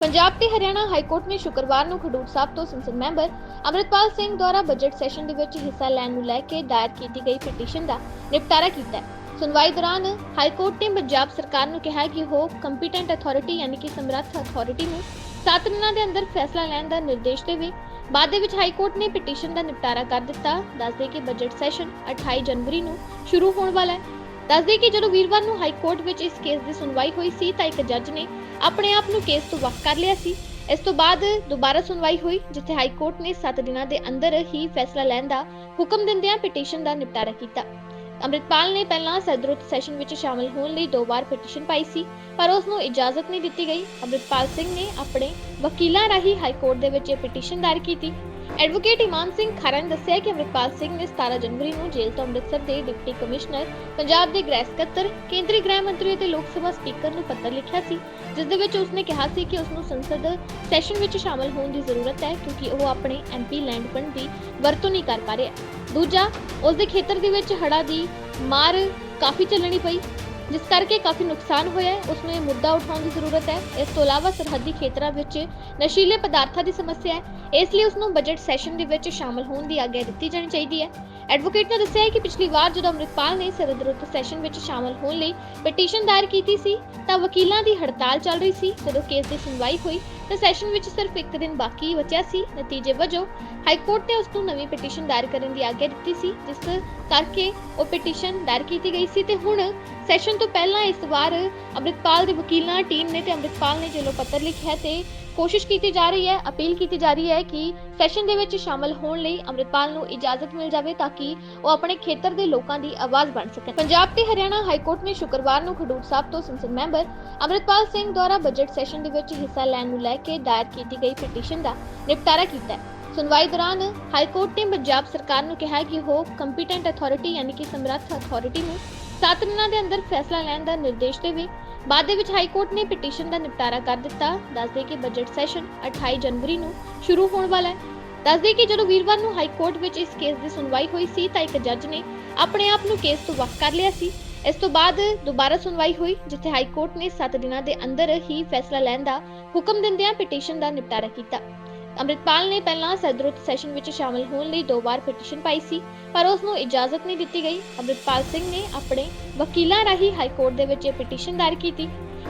ਪੰਜਾਬ ਤੇ Haryana high court ਨੇ ਸ਼ੁੱਕਰਵਾਰ ਨੂੰ ਖਡੂਰ ਸਾਹਿਬ ਤੋਂ ਸੰਸਦ ਮੈਂਬਰ ਅੰਮ੍ਰਿਤਪਾਲ ਸਿੰਘ ਦੁਆਰਾ ਬਜਟ ਸੈਸ਼ਨ ਦੇ ਵਿੱਚ ਹਿੱਸਾ ਲੈਣ ਨੂੰ ਲੈ ਕੇ ਦਾਇਰ ਕੀਤੀ ਗਈ ਪਟੀਸ਼ਨ ਦਾ ਨਿਪਟਾਰਾ ਕੀਤਾ ਹੈ। ਸੁਣਵਾਈ ਦੌਰਾਨ ਹਾਈ ਕੋਰਟ ਨੇ ਪੰਜਾਬ ਸਰਕਾਰ ਨੂੰ ਕਿਹਾ ਕਿ ਉਹ ਕੰਪੀਟੈਂਟ ਅਥਾਰਟੀ ਯਾਨੀ ਕਿ ਸਮਰੱਥ ਅਥਾਰਟੀ ਨੂੰ 7 ਦਿਨਾਂ ਦੇ ਅੰਦਰ ਫੈਸਲਾ ਲੈਣ ਦਾ ਨਿਰਦੇਸ਼ ਦੇਵੇ। ਬਾਅਦ ਦੇ ਵਿੱਚ ਹਾਈ ਕੋਰਟ ਨੇ ਪਟੀਸ਼ਨ ਦਾ ਨਿਪਟਾਰਾ ਕਰ ਦਿੱਤਾ। ਦੱਸਦੇ ਕਿ ਬਜਟ ਸੈਸ਼ਨ 28 ਜਨਵਰੀ ਨੂੰ ਸ਼ੁਰੂ ਹੋਣ ਵਾਲਾ ਹੈ। ਦੱਸਦੇ ਕਿ ਜਦੋਂ ਵੀਰਵਾਰ ਨੂੰ ਹਾਈ ਕੋਰਟ ਵਿੱਚ ਇਸ ਕੇਸ ਦੀ ਸੁਣਵਾਈ ਹੋਈ ਸੀ ਤਾਂ ਇੱਕ ਜੱਜ ਨੇ ਆਪਣੇ ਆਪ ਨੂੰ ਕੇਸ ਤੋਂ ਵੱਖ ਕਰ ਲਿਆ ਸੀ। ਇਸ ਤੋਂ ਬਾਅਦ ਦੁਬਾਰਾ ਸੁਣਵਾਈ ਹੋਈ, ਜਿੱਥੇ ਹਾਈ ਕੋਰਟ ਨੇ 7 ਦਿਨਾਂ ਦੇ ਅੰਦਰ ਹੀ ਫੈਸਲਾ ਲੈਣ ਦਾ ਹੁਕਮ ਦਿੰਦਿਆਂ ਪਟੀਸ਼ਨ ਦਾ ਨਿਪਟਾਰਾ ਕੀਤਾ। ਅੰਮ੍ਰਿਤਪਾਲ ਨੇ ਪਹਿਲਾਂ ਸਦਰੁੱਤ ਸੈਸ਼ਨ ਵਿੱਚ ਸ਼ਾਮਲ ਹੋਣ ਲਈ ਦੋ ਵਾਰ ਪਟੀਸ਼ਨ ਪਾਈ ਸੀ, ਪਰ ਉਸ ਨੂੰ ਇਜਾਜ਼ਤ ਨਹੀਂ ਦਿੱਤੀ ਗਈ। ਅੰਮ੍ਰਿਤਪਾਲ ਸਿੰਘ ਨੇ ਆਪਣੇ ਵਕੀਲਾਂ ਰਾਹੀਂ ਹਾਈ ਕੋਰਟ ਦੇ ਵਿੱਚ ਇਹ ਪਟੀਸ਼ਨ ਦਾਇਰ ਕੀਤੀ। ਐਡਵੋਕੇਟ ਇਮਾਨ ਸਿੰਘ ਖਰਾ ਦੱਸਿਆ ਕਿ ਅੰਮ੍ਰਿਤਪਾਲ ਸਿੰਘ ਨੇ 17 ਜਨਵਰੀ ਨੂੰ ਜੇਲ੍ਹ ਤੋਂ ਅੰਮ੍ਰਿਤਸਰ ਦੇ ਡਿਪਟੀ ਕਮਿਸ਼ਨਰ ਪੰਜਾਬ ਦੇ ਗ੍ਰਹਿ ਸਕੱਤਰ, ਕੇਂਦਰੀ ਗ੍ਰਹਿ ਮੰਤਰੀ ਅਤੇ ਲੋਕ ਸਭਾ ਸਪੀਕਰ ਨੂੰ ਪੱਤਰ ਲਿਖਿਆ ਸੀ, ਜਿਸ ਦੇ ਵਿੱਚ ਉਸਨੇ ਕਿਹਾ ਸੀ ਕਿ ਉਸ ਨੂੰ ਸੰਸਦ ਸੈਸ਼ਨ ਵਿੱਚ ਸ਼ਾਮਲ ਹੋਣ ਦੀ ਜ਼ਰੂਰਤ ਹੈ ਕਿਉਂਕਿ ਉਹ ਆਪਣੇ ਐਮਪੀ ਲੈਂਡ ਫੰਡ ਦੀ ਵਰਤੋਂ ਨਹੀਂ ਕਰ ਪਾ ਰਿਹਾ। ਦੂਜਾ ਉਸ ਦੇ ਖੇਤਰ ਦੇ ਵਿੱਚ ਹੜਾ ਦੀ ਮਾਰ ਕਾਫੀ ਚੱਲਣੀ ਪਈ। ਜਿਸ ਕਰਕੇ ਕਾਫੀ ਨੁਕਸਾਨ ਹੋਇਆ ਹੈ ਉਸ ਨੂੰ ਇਹ ਮੁੱਦਾ ਉਠਾਉਣ ਦੀ ਜ਼ਰੂਰਤ ਹੈ। ਇਸ ਤੋਂ ਇਲਾਵਾ ਸਰਹੱਦੀ ਖੇਤਰਾਂ ਵਿੱਚ ਨਸ਼ੀਲੇ ਪਦਾਰਥਾਂ ਦੀ ਸਮੱਸਿਆ ਹੈ। ਇਸ ਲਈ ਉਸ ਨੂੰ ਬਜਟ ਸੈਸ਼ਨ ਦੇ ਵਿੱਚ ਸ਼ਾਮਲ ਹੋਣ ਦੀ ਆਗਿਆ ਦਿੱਤੀ ਜਾਣੀ ਚਾਹੀਦੀ ਹੈ। ਐਡਵੋਕੇਟ ਨੇ ਦੱਸਿਆ ਹੈ ਕਿ ਪਿਛਲੀ ਵਾਰ ਜਦੋਂ ਅੰਮ੍ਰਿਤਪਾਲ ਨੇ ਸਰਹੱਦ ਸੈਸ਼ਨ ਵਿੱਚ ਸ਼ਾਮਲ ਹੋਣ ਲਈ ਪਟੀਸ਼ਨ ਦਾਇਰ ਕੀਤੀ ਸੀ, ਤਾਂ ਵਕੀਲਾਂ ਦੀ ਹੜਤਾਲ ਚੱਲ ਰਹੀ ਸੀ। ਜਦੋਂ ਕੇਸ ਦੀ ਸੁਣਵਾਈ ਹੋਈ ਤਾਂ ਸੈਸ਼ਨ ਵਿੱਚ ਸਿਰਫ ਇੱਕ ਦਿਨ ਬਾਕੀ ਬਚਿਆ ਸੀ। ਨਤੀਜੇ ਵਜੋਂ ਹਾਈ ਕੋਰਟ ਨੇ ਉਸ ਨੂੰ ਨਵੀਂ ਪਟੀਸ਼ਨ ਦਾਇਰ ਕਰਨ ਦੀ ਆਗਿਆ ਦਿੱਤੀ ਸੀ, ਜਿਸ ਕਰਕੇ ਉਹ ਪਟੀਸ਼ਨ ਦਾਇਰ ਕੀਤੀ ਗਈ ਸੀ ਤੇ ਹੁਣ ਸੈਸ਼ਨ ਤੋਂ ਪਹਿਲਾਂ ਇਸ ਵਾਰ ਅੰਮ੍ਰਿਤਪਾਲ ਦੇ ਵਕੀਲਾਂ, ਟੀਮ ਨੇ ਤੇ ਅੰਮ੍ਰਿਤਪਾਲ ਨੇ ਜਦੋਂ ਪੱਤਰ ਲਿਖਿਆ ਤੇ ਕੋਸ਼ਿਸ਼ ਕੀਤੀ ਜਾ ਰਹੀ ਹੈ, ਅਪੀਲ ਕੀਤੀ ਜਾ ਰਹੀ ਹੈ ਕਿ ਸੈਸ਼ਨ ਦੇ ਵਿੱਚ ਸ਼ਾਮਲ ਹੋਣ ਲਈ ਅੰਮ੍ਰਿਤਪਾਲ ਨੂੰ ਇਜਾਜ਼ਤ ਮਿਲ ਜਾਵੇ ਤਾਂ ਕਿ ਉਹ ਆਪਣੇ ਖੇਤਰ ਦੇ ਲੋਕਾਂ ਦੀ ਆਵਾਜ਼ ਬਣ ਸਕਣ। ਪੰਜਾਬ ਤੇ ਹਰਿਆਣਾ ਹਾਈ ਕੋਰਟ ਨੇ ਸ਼ੁੱਕਰਵਾਰ ਨੂੰ ਖਡੂਰ ਸਾਹਿਬ ਤੋਂ ਸੰਸਦ ਮੈਂਬਰ ਅੰਮ੍ਰਿਤਪਾਲ ਸਿੰਘ ਦੁਆਰਾ ਬਜਟ ਸੈਸ਼ਨ ਦੇ ਵਿੱਚ ਹਿੱਸਾ ਲੈਣ ਨੂੰ ਲੈ ਕੇ ਦਾਇਰ ਕੀਤੀ ਗਈ ਪਟੀਸ਼ਨ ਦਾ ਨਿਪਟਾਰਾ ਕੀਤਾ ਹੈ। ਸੁਣਵਾਈ ਦੌਰਾਨ ਹਾਈ ਕੋਰਟ ਨੇ ਪੰਜਾਬ ਸਰਕਾਰ ਨੂੰ ਕਿਹਾ ਕਿ ਉਹ ਕੰਪੀਟੈਂਟ ਅਥਾਰਟੀ ਯਾਨੀ ਕਿ ਸਮਰੱਥ ਅਥਾਰਟੀ ਨੂੰ 7 ਦਿਨਾਂ ਦੇ ਅੰਦਰ ਫੈਸਲਾ ਲੈਣ ਦਾ ਨਿਰਦੇਸ਼ ਦੇਵੇ। ਬਾਅਦ ਦੇ ਵਿੱਚ ਹਾਈ ਕੋਰਟ ਨੇ ਪਟੀਸ਼ਨ ਦਾ ਨਿਪਟਾਰਾ ਕਰ ਦਿੱਤਾ। ਦੱਸਦੇ ਕਿ ਬਜਟ ਸੈਸ਼ਨ 28 ਜਨਵਰੀ ਨੂੰ ਸ਼ੁਰੂ ਹੋਣ ਵਾਲਾ ਹੈ। ਦੱਸਦੇ ਕਿ ਜਦੋਂ ਵੀਰਵਾਰ ਨੂੰ ਹਾਈ ਕੋਰਟ ਵਿੱਚ ਇਸ ਕੇਸ ਦੀ ਸੁਣਵਾਈ ਹੋਈ ਸੀ ਤਾਂ ਇੱਕ ਜੱਜ ਨੇ ਆਪਣੇ ਆਪ ਨੂੰ ਕੇਸ ਤੋਂ ਵੱਖ ਕਰ ਲਿਆ ਸੀ। ਇਸ ਤੋਂ ਬਾਅਦ ਦੁਬਾਰਾ ਸੁਣਵਾਈ ਹੋਈ, ਜਿੱਥੇ ਹਾਈ ਕੋਰਟ ਨੇ 7 ਦਿਨਾਂ ਦੇ ਅੰਦਰ ਹੀ ਫੈਸਲਾ ਲੈਣ ਦਾ ਹੁਕਮ ਦਿੰਦਿਆਂ ਪਟੀਸ਼ਨ ਦਾ ਨਿਪਟਾਰਾ ਕੀਤਾ। ਅੰਮ੍ਰਿਤਪਾਲ ਨੇ ਪਹਿਲਾਂ ਸਦਰੁੱਤ ਸੈਸ਼ਨ ਵਿੱਚ ਸ਼ਾਮਲ ਹੋਣ ਲਈ ਦੋ ਵਾਰ ਪਟੀਸ਼ਨ ਪਾਈ ਸੀ, ਪਰ ਉਸ ਨੂੰ ਇਜਾਜ਼ਤ ਨਹੀਂ ਦਿੱਤੀ ਗਈ। ਅੰਮ੍ਰਿਤਪਾਲ ਸਿੰਘ ਨੇ ਆਪਣੇ ਵਕੀਲਾਂ ਰਾਹੀਂ ਹਾਈ ਕੋਰਟ ਦੇ ਵਿੱਚ ਇਹ ਪਟੀਸ਼ਨ ਦਾਇਰ ਕੀਤੀ।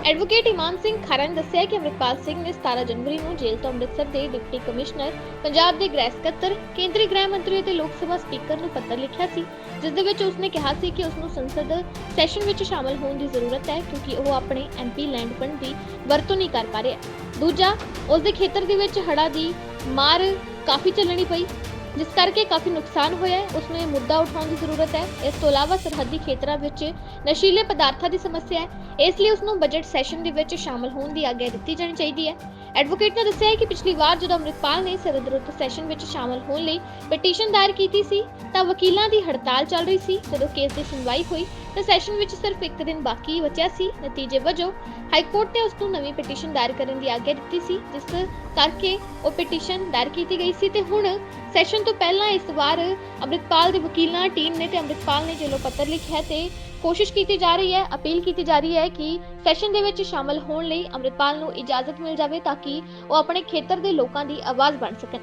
ਐਡਵੋਕੇਟ ਇਮਾਨ ਸਿੰਘ ਖਰਾ ਨੇ ਦੱਸਿਆ ਕਿ ਅੰਮ੍ਰਿਤਪਾਲ ਸਿੰਘ ਨੇ 17 ਜਨਵਰੀ ਨੂੰ ਜੇਲ੍ਹ ਤੋਂ ਅੰਮ੍ਰਿਤਸਰ ਦੇ ਡਿਪਟੀ ਕਮਿਸ਼ਨਰ ਪੰਜਾਬ ਦੇ ਗ੍ਰਹਿ ਸਕੱਤਰ, ਕੇਂਦਰੀ ਗ੍ਰਹਿ ਮੰਤਰੀ ਅਤੇ ਲੋਕ ਸਭਾ ਸਪੀਕਰ ਨੂੰ ਪੱਤਰ ਲਿਖਿਆ ਸੀ, ਜਿਸ ਦੇ ਵਿੱਚ ਉਸਨੇ ਕਿਹਾ ਸੀ ਕਿ ਉਸ ਨੂੰ ਸੰਸਦ ਸੈਸ਼ਨ ਵਿੱਚ ਸ਼ਾਮਲ ਹੋਣ ਦੀ ਜ਼ਰੂਰਤ ਹੈ ਕਿਉਂਕਿ ਉਹ ਆਪਣੇ ਐਮਪੀ ਲੈਂਡ ਫੰਡ ਦੀ ਵਰਤੋਂ ਨਹੀਂ ਕਰ ਪਾ ਰਿਹਾ। ਦੂਜਾ ਉਸ ਦੇ ਖੇਤਰ ਦੇ ਵਿੱਚ ਹੜਾ ਦੀ ਮਾਰ ਕਾਫੀ ਚੱਲਣੀ ਪਈ। ਜਿਸ ਕਰਕੇ ਕਾਫੀ ਨੁਕਸਾਨ ਹੋਇਆ ਹੈ, ਉਸ ਨੂੰ ਇਹ ਮੁੱਦਾ ਉਠਾਉਣ ਦੀ ਜ਼ਰੂਰਤ ਹੈ। ਇਸ ਤੋਂ ਇਲਾਵਾ ਸਰਹੱਦੀ ਖੇਤਰਾਂ ਵਿੱਚ ਨਸ਼ੀਲੇ ਪਦਾਰਥਾਂ ਦੀ ਸਮੱਸਿਆ ਹੈ। ਇਸ ਲਈ ਉਸ ਨੂੰ ਬਜਟ ਸੈਸ਼ਨ ਦੇ ਵਿੱਚ ਸ਼ਾਮਲ ਹੋਣ ਦੀ ਆਗਿਆ ਦਿੱਤੀ ਜਾਣੀ ਚਾਹੀਦੀ ਹੈ। ਐਡਵੋਕੇਟ ਨੇ ਦੱਸਿਆ ਹੈ ਕਿ ਪਿਛਲੀ ਵਾਰ ਜਦੋਂ ਅੰਮ੍ਰਿਤਪਾਲ ਨੇ ਸਰਹੱਦ ਸੈਸ਼ਨ ਵਿੱਚ ਸ਼ਾਮਲ ਹੋਣ ਲਈ ਪਟੀਸ਼ਨ ਦਾਇਰ ਕੀਤੀ ਸੀ, ਤਾਂ ਵਕੀਲਾਂ ਦੀ ਹੜਤਾਲ ਚੱਲ ਰਹੀ ਸੀ। ਜਦੋਂ ਕੇਸ ਦੀ ਸੁਣਵਾਈ ਹੋਈ ਤਾਂ ਸੈਸ਼ਨ ਵਿੱਚ ਸਿਰਫ ਇੱਕ ਦਿਨ ਬਾਕੀ ਬਚਿਆ ਸੀ। ਨਤੀਜੇ ਵਜੋਂ ਹਾਈ ਕੋਰਟ ਨੇ ਉਸ ਨੂੰ ਨਵੀਂ ਪਟੀਸ਼ਨ ਦਾਇਰ ਕਰਨ ਦੀ ਆਗਿਆ ਦਿੱਤੀ ਸੀ, ਜਿਸ ਕਰਕੇ ਉਹ ਪਟੀਸ਼ਨ ਦਾਇਰ ਕੀਤੀ ਗਈ ਸੀ ਤੇ ਹੁਣ ਸੈਸ਼ਨ ਤੋਂ ਪਹਿਲਾਂ ਇਸ ਵਾਰ ਅੰਮ੍ਰਿਤਪਾਲ ਦੇ ਵਕੀਲਾਂ ਟੀਮ ਨੇ ਤੇ ਅੰਮ੍ਰਿਤਪਾਲ ਨੇ ਜਦੋਂ ਪੱਤਰ ਲਿਖਿਆ ਤੇ ਕੋਸ਼ਿਸ਼ ਕੀਤੀ ਜਾ ਰਹੀ ਹੈ, ਅਪੀਲ ਕੀਤੀ ਜਾ ਰਹੀ ਹੈ ਕਿ ਸੈਸ਼ਨ ਦੇ ਵਿੱਚ ਸ਼ਾਮਲ ਹੋਣ ਲਈ ਅੰਮ੍ਰਿਤਪਾਲ ਨੂੰ ਇਜਾਜ਼ਤ ਮਿਲ ਜਾਵੇ ਤਾਂ ਕਿ ਉਹ ਆਪਣੇ ਖੇਤਰ ਦੇ ਲੋਕਾਂ ਦੀ ਆਵਾਜ਼ ਬਣ ਸਕਣ।